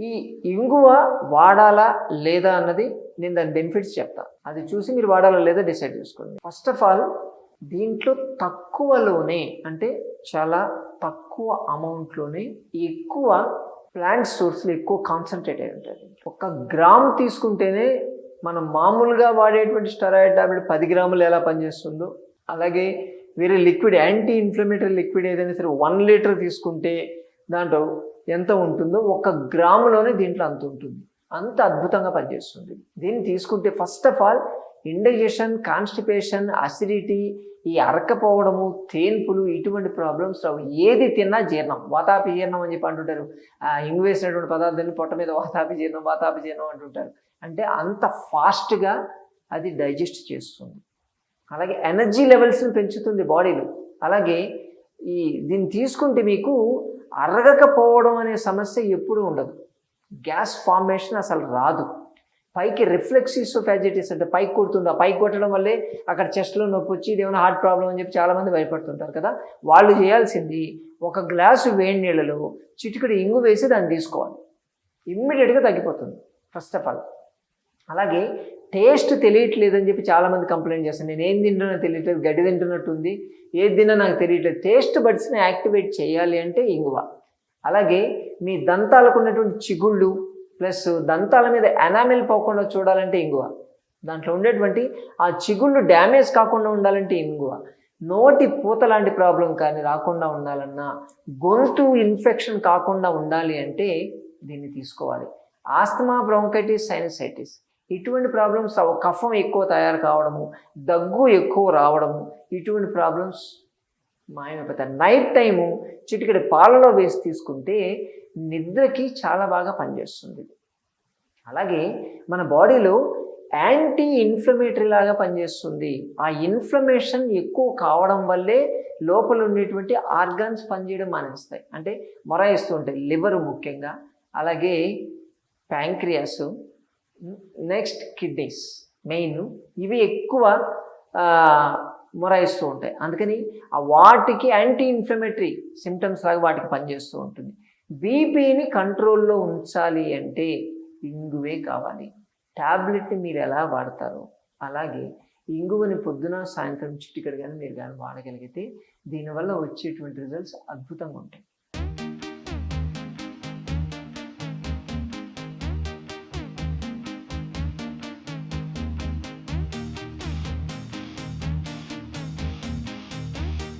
ఈ ఇంగువ వాడాలా లేదా అన్నది నేను దాని బెనిఫిట్స్ చెప్తాను అది చూసి మీరు వాడాలా లేదా డిసైడ్ చేసుకోండి. ఫస్ట్ ఆఫ్ ఆల్ దీంట్లో తక్కువలోనే అంటే చాలా తక్కువ అమౌంట్లోనే ఎక్కువ ప్లాంట్ సోర్స్లు ఎక్కువ కాన్సన్ట్రేట్ అయి ఉంటుంది ఒక గ్రామ్ తీసుకుంటేనే మనం మామూలుగా వాడేటువంటి స్టెరాయిడ్ టాబ్లెట్ పది గ్రాములు ఎలా పనిచేస్తుందో అలాగే వేరే లిక్విడ్ యాంటీ ఇన్ఫ్లమేటరీ లిక్విడ్ ఏదైనా సరే వన్ లీటర్ తీసుకుంటే దాంట్లో ఎంత ఉంటుందో ఒక గ్రాములోనే దీంట్లో అంత ఉంటుంది. అంత అద్భుతంగా పనిచేస్తుంది. దీన్ని తీసుకుంటే first of all indigestion constipation acidity ఈ అరకపోవడము తేన్పులు ఇటువంటి ప్రాబ్లమ్స్ రావు. ఏది తిన్నా జీర్ణం. వాతాపి జీర్ణం అని చెప్పి అంటుంటారు. ఇంగు వేసినటువంటి పదార్థాన్ని పొట్ట మీద వాతాపి జీర్ణం వాతాపి జీర్ణం అంటుంటారు. అంటే అంత ఫాస్ట్గా అది డైజెస్ట్ చేస్తుంది. అలాగే ఎనర్జీ లెవెల్స్ని పెంచుతుంది బాడీలో అలాగే ఈ దీన్ని తీసుకుంటే మీకు అరగకపోవడం అనే సమస్య ఎప్పుడూ ఉండదు. గ్యాస్ ఫార్మేషన్ అసలు రాదు. పైకి రిఫ్లెక్సిస్ ఫ్యాజిటిస్ అంటే పైకి కొడుతుంది ఆ పైకి కొట్టడం వల్లే అక్కడ చెస్ట్లో నొప్పి వచ్చి ఇది ఏమైనా హార్ట్ ప్రాబ్లం అని చెప్పి చాలామంది భయపడుతుంటారు కదా. వాళ్ళు చేయాల్సింది ఒక గ్లాసు వేడి నీళ్ళలో చిటికడి ఇంగు వేసి దాన్ని తీసుకోవాలి. ఇమ్మీడియట్గా తగ్గిపోతుంది. First of all. అలాగే టేస్ట్ తెలియట్లేదని చెప్పి చాలామంది కంప్లైంట్ చేస్తాను నేను ఏం తింటున్నా తెలియట్లేదు గడ్డి తింటున్నట్టుంది ఏది తిన్నా నాకు తెలియట్లేదు. టేస్ట్ బడ్స్ని యాక్టివేట్ చేయాలి అంటే ఇంగువ. అలాగే మీ దంతాలకు ఉన్నటువంటి చిగుళ్ళు ప్లస్ దంతాల మీద ఎనామిల్ పోకుండా చూడాలంటే ఇంగువ. దాంట్లో ఉండేటువంటి ఆ చిగుళ్ళు డ్యామేజ్ కాకుండా ఉండాలంటే ఇంగువ. నోటి పూత లాంటి ప్రాబ్లం కానీ రాకుండా ఉండాలన్నా గొంతు ఇన్ఫెక్షన్ కాకుండా ఉండాలి అంటే దీన్ని తీసుకోవాలి. Asthma bronchitis sinusitis. ఇటువంటి ప్రాబ్లమ్స్ కఫం ఎక్కువ తయారు కావడము దగ్గు ఎక్కువ రావడము ఇటువంటి ప్రాబ్లమ్స్ మాయమైపోతాయి. నైట్ టైము చిటికెడు పాలలో వేసి తీసుకుంటే నిద్రకి చాలా బాగా పనిచేస్తుంది. అలాగే మన బాడీలో యాంటీ ఇన్ఫ్లమేటరీ లాగా పనిచేస్తుంది. ఆ ఇన్ఫ్లమేషన్ ఎక్కువ కావడం వల్లే లోపల ఉండేటువంటి ఆర్గాన్స్ పనిచేయడం మానేస్తాయి. అంటే మొరాయిస్తూ ఉంటాయి. లివర్ ముఖ్యంగా. అలాగే ప్యాంక్రియాసు నెక్స్ట్ కిడ్నీస్ మెయిన్ ఇవి ఎక్కువ మొరాయిస్తూ ఉంటాయి. అందుకని ఆ వాటికి యాంటీ ఇన్ఫ్లమేటరీ సిమ్టమ్స్ లాగా వాటికి పనిచేస్తూ ఉంటుంది. బీపీని కంట్రోల్లో ఉంచాలి అంటే ఇంగువే కావాలి. ట్యాబ్లెట్ని మీరు ఎలా వాడతారో అలాగే ఇంగువని పొద్దున సాయంత్రం చిట్టికడ కానీ మీరు కానీ వాడగలిగితే దీనివల్ల వచ్చేటువంటి రిజల్ట్స్ అద్భుతంగా ఉంటాయి.